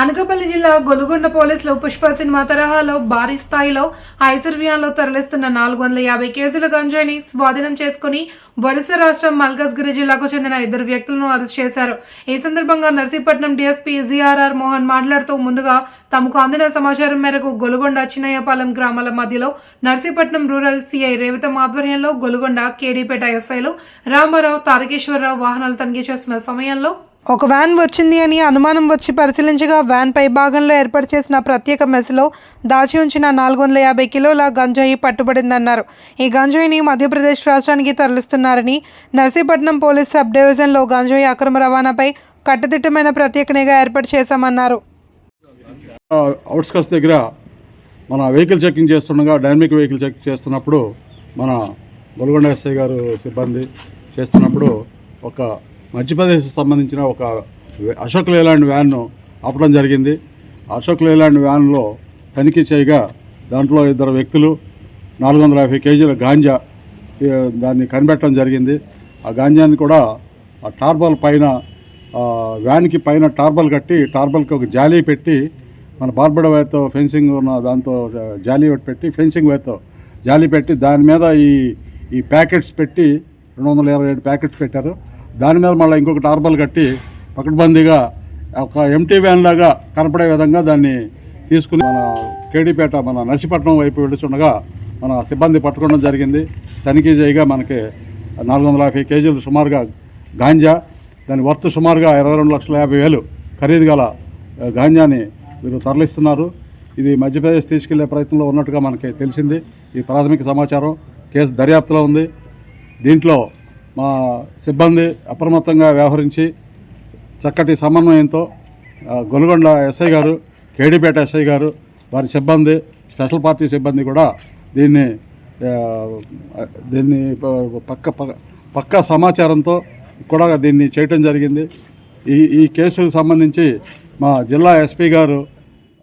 అనకాపల్లి జిల్లా గొనుగొండ పోలీసులు పుష్ప సినిమా తరహాలో భారీ స్థాయిలో ఐశ్వర్యాల్లో తరలిస్తున్న నాలుగు వందల యాభై కేజీల గంజాయిని స్వాధీనం చేసుకుని ఒరిస్సా రాష్ట్రం మల్కజ్గిరి జిల్లాకు చెందిన ఇద్దరు వ్యక్తులను అరెస్ట్ చేశారు. ఈ సందర్భంగా నర్సీపట్నం డీఎస్పీ జీఆర్ఆర్ మోహన్ మాట్లాడుతూ ముందుగా తమకు అందిన సమాచారం మేరకు గొలుగొండ చిన్నయ్యపాలెం గ్రామాల మధ్యలో నర్సీపట్నం రూరల్ సిఐ రేవతం ఆధ్వర్యంలో గొలుగొండ కేడీపేట ఎస్ఐలు రామారావు తారకేశ్వరరావు వాహనాలు తనిఖీ చేస్తున్న సమయంలో ఒక వ్యాన్ వచ్చింది అని అనుమానం వచ్చి పరిశీలించగా వ్యాన్ పై భాగంలో ఏర్పాటు చేసిన ప్రత్యేక మెస్లో దాచి ఉంచిన నాలుగు వందల యాభై కిలోల గంజాయి పట్టుబడిందన్నారు. ఈ గంజాయిని మధ్యప్రదేశ్ రాష్ట్రానికి తరలిస్తున్నారని నర్సీపట్నం పోలీస్ సబ్ డివిజన్లో గంజాయి అక్రమ రవాణాపై కట్టుదిట్టమైన ప్రత్యేక నిఘా ఏర్పాటు చేశామన్నారు. అవుట్స్కట్స్ దగ్గర మన వెహికల్ చెకింగ్ చేస్తుండగా డైనమిక్ వెహికల్ చెక్ చేస్తున్నప్పుడు మన గొల్గొండ ఎస్ఐ గారు సిబ్బంది చేస్తున్నప్పుడు ఒక మధ్యప్రదేశ్ సంబంధించిన ఒక అశోక్ లేలాండ్ వ్యాన్ను ఆపడం జరిగింది. అశోక్ లేలాండ్ వ్యాన్లో తనిఖీ చేయగా దాంట్లో ఇద్దరు వ్యక్తులు నాలుగు వందల యాభై కేజీల గాంజా దాన్ని కనిపెట్టడం జరిగింది. ఆ గాంజాని కూడా ఆ టార్బల్ పైన వ్యాన్కి పైన టార్బల్ కట్టి టార్బల్కి ఒక జాలీ పెట్టి మన బార్బడ వైర్తో ఫెన్సింగ్ ఉన్న దాంతో జాలీ ఒకటి పెట్టి ఫెన్సింగ్ వైర్తో జాలీ పెట్టి దాని మీద ఈ ఈ ప్యాకెట్స్ పెట్టి రెండు వందల ఇరవై ఏడు ప్యాకెట్స్ పెట్టారు. దాని మీద మళ్ళీ ఇంకొక టార్బల్ కట్టి పకడ్బందీగా ఒక ఎంటీ వ్యాన్ లాగా కనపడే విధంగా దాన్ని తీసుకుని మన కేడీపేట మన నర్సీపట్నం వైపు వెళుతుండగా మన సిబ్బంది పట్టుకోవడం జరిగింది. తనిఖీ చేయగా మనకి నాలుగు వందల యాభై కేజీలు సుమారుగా గాంజా దాని వర్త్ సుమారుగా ఇరవై రెండు లక్షల యాభై వేలు ఖరీదు గల గాంజాని వీరు తరలిస్తున్నారు. ఇది మధ్యప్రదేశ్ తీసుకెళ్ళే ప్రయత్నంలో ఉన్నట్టుగా మనకి తెలిసింది. ఈ ప్రాథమిక సమాచారం కేసు దర్యాప్తులో ఉంది. దీంట్లో మా సిబ్బంది అప్రమత్తంగా వ్యవహరించి చక్కటి సమన్వయంతో ఆ, గొల్గొండ ఎస్ఐ గారు కేడీపేట ఎస్ఐ గారు వారి సిబ్బంది స్పెషల్ పార్టీ సిబ్బంది కూడా దీన్ని దీన్ని పక్క పక్క పక్క సమాచారంతో కూడా దీన్ని చేయటం జరిగింది. ఈ ఈ కేసుకు సంబంధించి మా జిల్లా ఎస్పీ గారు